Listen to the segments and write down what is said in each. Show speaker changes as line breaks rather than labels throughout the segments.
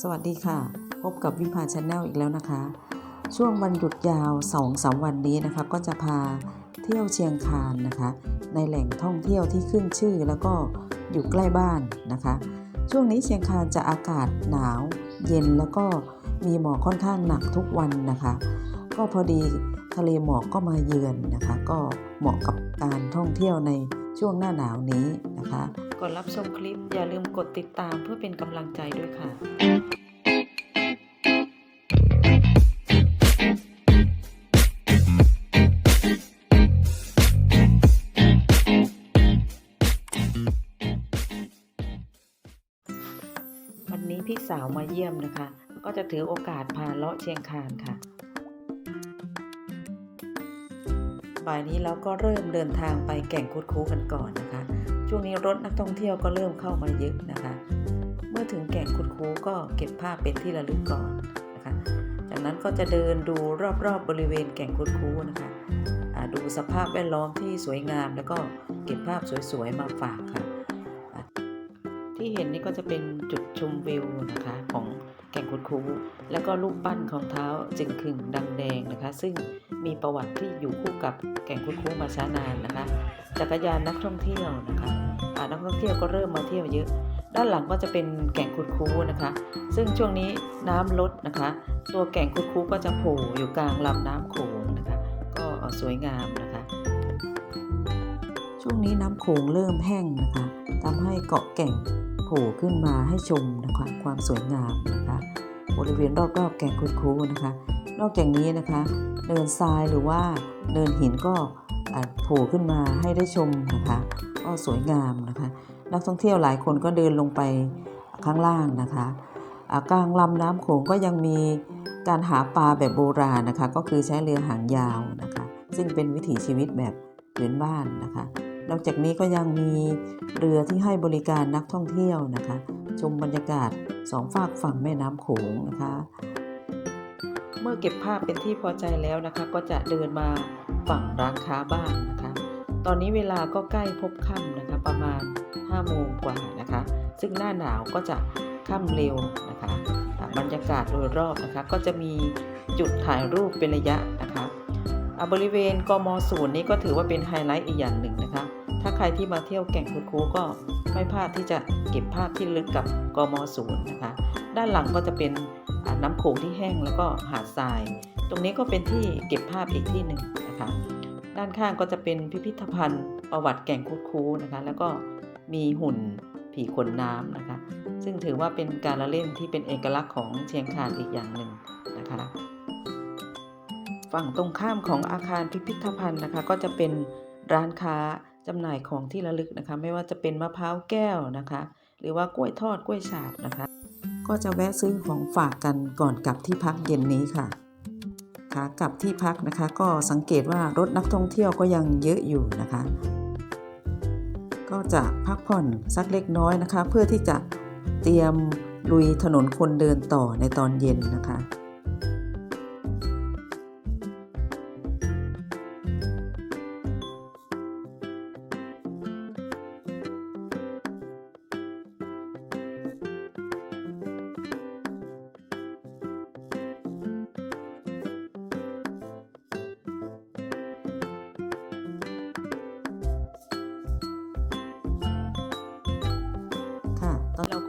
สวัสดีค่ะ พบกับวิภาชาแนลอีกแล้วนะคะ ช่วงวันหยุดยาว2อสวันนี้นะคะ ก็จะพาเที่ยวเชียงคานนะคะ ในแหล่งท่องเที่ยวที่ขึ้นชื่อแล้วก็อยู่ใกล้บ้านนะคะ ช่วงนี้เชียงคานจะอากาศหนาว เย็นแล้วก็มีหมอกค่อนข้างหนักทุกวันนะคะ ก็พอดีทะเลหมอกก็มาเยือนนะคะ ก็เหมาะกับการท่องเที่ยวใน ช่วงหน้าหนาวนี้นะคะ ก่อนรับชมคลิปอย่าลืมกดติดตามเพื่อเป็นกำลังใจด้วยค่ะวันนี้พี่สาวมาเยี่ยมนะคะ ก็จะถือโอกาสพาเลาะเชียงคานค่ะ บ่ายนี้เราก็เริ่มเดินทางไปแก่งคุดคูกันก่อนนะคะ ช่วงนี้รถนักท่องเที่ยวก็เริ่มเข้ามาเยอะนะคะ เมื่อถึงแก่งคุดคูก็เก็บภาพเป็นที่ระลึกก่อนนะคะ จากนั้นก็จะเดินดูรอบๆบบริเวณแก่งคุดคูนะคะดูสภาพแวดล้อมที่สวยงาม แล้วก็เก็บภาพสวยๆมาฝากค่ะ ที่เห็นนี่ก็จะเป็นจุดชมวิวนะคะ คูแล้วก็รูปปั้นของเท้าจึงขึงดังแดงนะคะ ซึ่งมีประวัติที่อยู่คู่กับแก่งคุดคูมาช้านานนะคะ จักรยานนักท่องเที่ยวนะคะนักท่องเที่ยวก็เริ่มมาเที่ยวเยอะ ด้านหลังก็จะเป็นแก่งคุดคูนะคะ ซึ่งช่วงนี้น้ำลดนะคะ ตัวแก่งคุดคูก็จะโผล่อยู่กลางลำน้ำโขงนะคะ ก็สวยงามนะคะ ช่วงนี้น้ำโขงเริ่มแห้งนะคะทำให้เกาะแก่งโผล่ขึ้นมาให้ชมนะคะความสวยงามนะคะ บริเวณรอบๆแก่งคุดคูนะคะ นอกจากนี้นะคะ เนินทรายหรือว่าเนินหินก็โผล่ขึ้นมาให้ได้ชมนะคะก็สวยงามนะคะ นักท่องเที่ยวหลายคนก็เดินลงไปข้างล่างนะคะกลางลำน้ำโขงก็ยังมีการหาปลาแบบโบราณนะคะ ก็คือใช้เรือหางยาวนะคะ ซึ่งเป็นวิถีชีวิตแบบพื้นบ้านนะคะ นอกจากนี้ก็ยังมีเรือที่ให้บริการนักท่องเที่ยวนะคะ ชมบรรยากาศสองฝากฝั่งแม่น้ำโขงนะคะ เมื่อเก็บภาพเป็นที่พอใจแล้วนะคะ ก็จะเดินมาฝั่งร้านค้าบ้างนะคะ ตอนนี้เวลาก็ใกล้พบค่ำนะคะประมาณ5โมงกว่านะคะ ซึ่งหน้าหนาวก็จะค่ำเร็วนะคะ บรรยากาศโดยรอบนะคะ ก็จะมีจุดถ่ายรูปเป็นระยะนะคะ บริเวณกมศูนย์นี้ก็ถือว่าเป็นไฮไลท์อีกอย่างหนึ่งนะคะ ถ้าใครที่มาเที่ยวแก่งคุดคูก็ไม่พลาดที่จะเก็บภาพที่ลึกกับกมศูนย์นะคะ ด้านหลังก็จะเป็นน้ำโขงที่แห้งแล้วก็หาดทราย ตรงนี้ก็เป็นที่เก็บภาพอีกที่หนึ่งนะคะ ด้านข้างก็จะเป็นพิพิธภัณฑ์ประวัติแก่งคุดคูนะคะ แล้วก็มีหุ่นผีขนน้ำนะคะ ซึ่งถือว่าเป็นการละเล่นที่เป็นเอกลักษณ์ของเชียงคานอีกอย่างหนึ่งนะคะ ฝั่งตรงข้ามของอาคารพิพิธภัณฑ์นะคะ ก็จะเป็นร้านค้าจำหน่ายของที่ระลึกนะคะ ไม่ว่าจะเป็นมะพร้าวแก้วนะคะ หรือว่ากล้วยทอดกล้วยฉาบนะคะ ก็จะแวะซื้อของฝากกันก่อนกลับที่พักเย็นนี้ค่ะขากลับที่พักนะคะ ก็สังเกตว่ารถนักท่องเที่ยวก็ยังเยอะอยู่นะคะ ก็จะพักผ่อนสักเล็กน้อยนะคะ เพื่อที่จะเตรียมลุยถนนคนเดินต่อในตอนเย็นนะคะค่ะ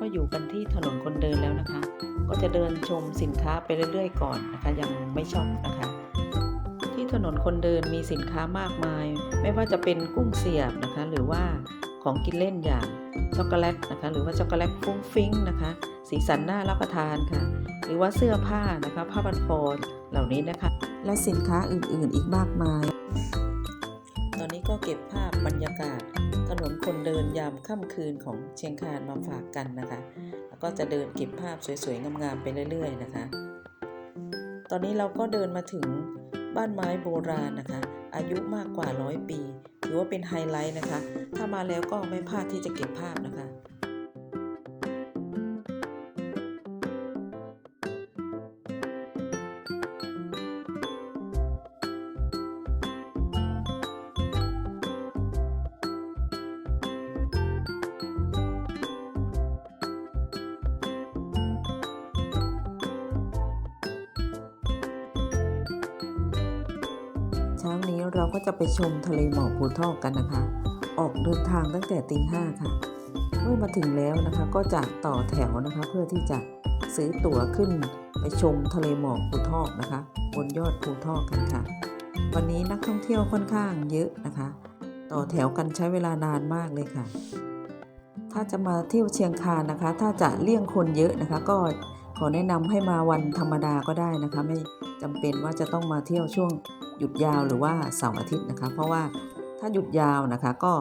ก็อยู่กันที่ถนนคนเดินแล้วนะคะ ก็จะเดินชมสินค้าไปเรื่อยๆ ก่อนนะคะ ยังไม่ชอบนะคะ ที่ถนนคนเดินมีสินค้ามากมาย ไม่ว่าจะเป็นกุ้งเสียบนะคะ หรือว่าของกินเล่นอย่างช็อกโกแลตนะคะ หรือว่าช็อกโกแลตฟุ้งฟิ้งนะคะ สีสันน่ารับประทานค่ะ หรือว่าเสื้อผ้านะคะ ผ้าพันคอเหล่านี้นะคะ และสินค้าอื่นๆอีกมากมาย ก็เก็บภาพบรรยากาศ ถนนคนเดินยามค่ำคืนของเชียงคานมาฝากกันนะคะ แล้วก็จะเดินเก็บภาพสวยๆ งามๆ ไปเรื่อยๆ นะคะ ตอนนี้เราก็เดินมาถึงบ้านไม้โบราณนะคะ อายุมากกว่าร้อยปี ถือว่าเป็นไฮไลท์นะคะ ถ้ามาแล้วก็ไม่พลาดที่จะเก็บภาพนะคะ ช้านี้เราก็จะไปชมทะเลหมอกภูทอกกันนะคะ ออกเดินทางตั้งแต่ตีห้าค่ะ เมื่อมาถึงแล้วนะคะก็จะต่อแถวนะคะเพื่อที่จะซื้อตั๋วขึ้นไปชมทะเลหมอกภูทอกนะคะ บนยอดภูทอกกันค่ะ วันนี้นักท่องเที่ยวค่อนข้างเยอะนะคะ ต่อแถวกันใช้เวลานานมากเลยค่ะ ถ้าจะมาเที่ยวเชียงคานนะคะ ถ้าจะเลี่ยงคนเยอะนะคะ ก็ขอแนะนำให้มาวันธรรมดาก็ได้นะคะ ไม่จำเป็นว่าจะต้องมาเที่ยวช่วง หยุดยาวหรือว่าเสาร์อาทิตย์นะคะ เพราะว่าถ้าหยุดยาวนะคะ ก็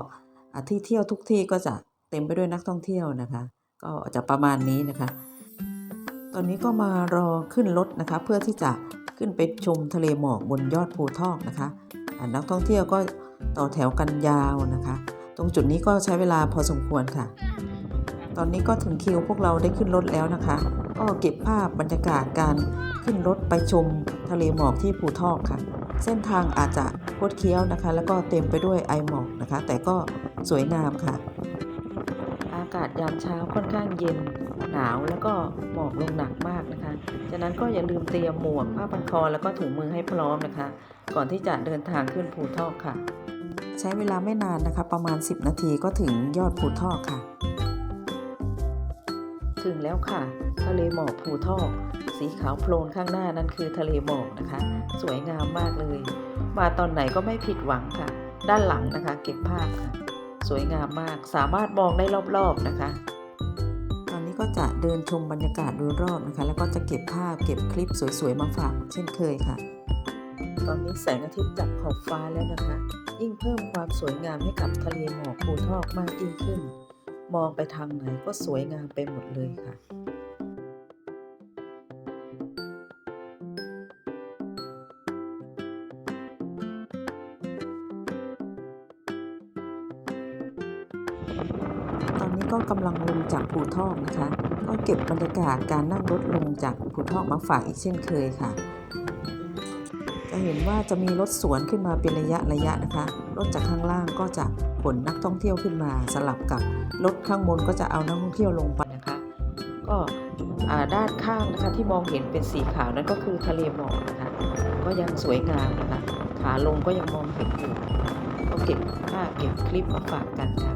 ที่เที่ยวทุกที่ก็จะเต็มไปด้วยนักท่องเที่ยวนะคะ ก็จะประมาณนี้นะคะ ตอนนี้ก็มารอขึ้นรถนะคะ เพื่อที่จะขึ้นไปชมทะเลหมอกบนยอดภูทอกนะคะนักท่องเที่ยวก็ต่อแถวกันยาวนะคะ ตรงจุดนี้ก็ใช้เวลาพอสมควรค่ะ ตอนนี้ก็ถึงคิวพวกเราได้ขึ้นรถแล้วนะคะ ก็เก็บภาพบรรยากาศการขึ้นรถไปชมทะเลหมอกที่ภูทอกค่ะ เส้นทางอาจจะคดเคี้ยวนะคะ แล้วก็เต็มไปด้วยไอหมอกนะคะ แต่ก็สวยงามค่ะ อากาศยามเช้าค่อนข้างเย็นหนาวแล้วก็หมอกลงหนักมากนะคะฉะนั้นก็อย่าลืมเตรียมหมวกผ้าพันคอแล้วก็ถุงมือให้พร้อมนะคะ ก่อนที่จะเดินทางขึ้นภูทอกค่ะ ใช้เวลาไม่นานนะคะ ประมาณ 10 นาทีก็ถึงยอดภูทอกค่ะ ถึงแล้วค่ะ ทะเลหมอกภูทอก สีขาวโพลนข้างหน้านั้นคือทะเลหมอกนะคะ สวยงามมากเลย มาตอนไหนก็ไม่ผิดหวังค่ะ ด้านหลังนะคะ เก็บภาพค่ะ สวยงามมากสามารถมองได้รอบๆนะคะ ตอนนี้ก็จะเดินชมบรรยากาศโดยรอบนะคะ แล้วก็จะเก็บภาพเก็บคลิปสวยๆมาฝากเช่นเคยค่ะ ตอนนี้แสงอาทิตย์จับขอบฟ้าแล้วนะคะ ยิ่งเพิ่มความสวยงามให้กับทะเลหมอกภูทอกมากยิ่งขึ้น มองไปทางไหนก็สวยงามไปหมดเลยค่ะตอนนี้ก็กำลังลงจากภูทอกนะคะ ก็เก็บบรรยากาศการนั่งรถลงจากภูทอกมาฝากอีกเช่นเคยค่ะ จะเห็นว่าจะมีรถสวนขึ้นมาเป็นระยะระยะนะคะ รถจากข้างล่างก็จะขนนักท่องเที่ยวขึ้นมาสลับกับรถข้างบนก็จะเอานักท่องเที่ยวลงไปนะคะ ก็ด้านข้างนะคะที่มองเห็นเป็นสีขาวนั่นก็คือทะเลหมอกนะคะ ก็ยังสวยงามนะคะ ขาลงก็ยังมองเห็นอยู่ก็เก็บภาพเก็บคลิปมาฝากกันค่ะ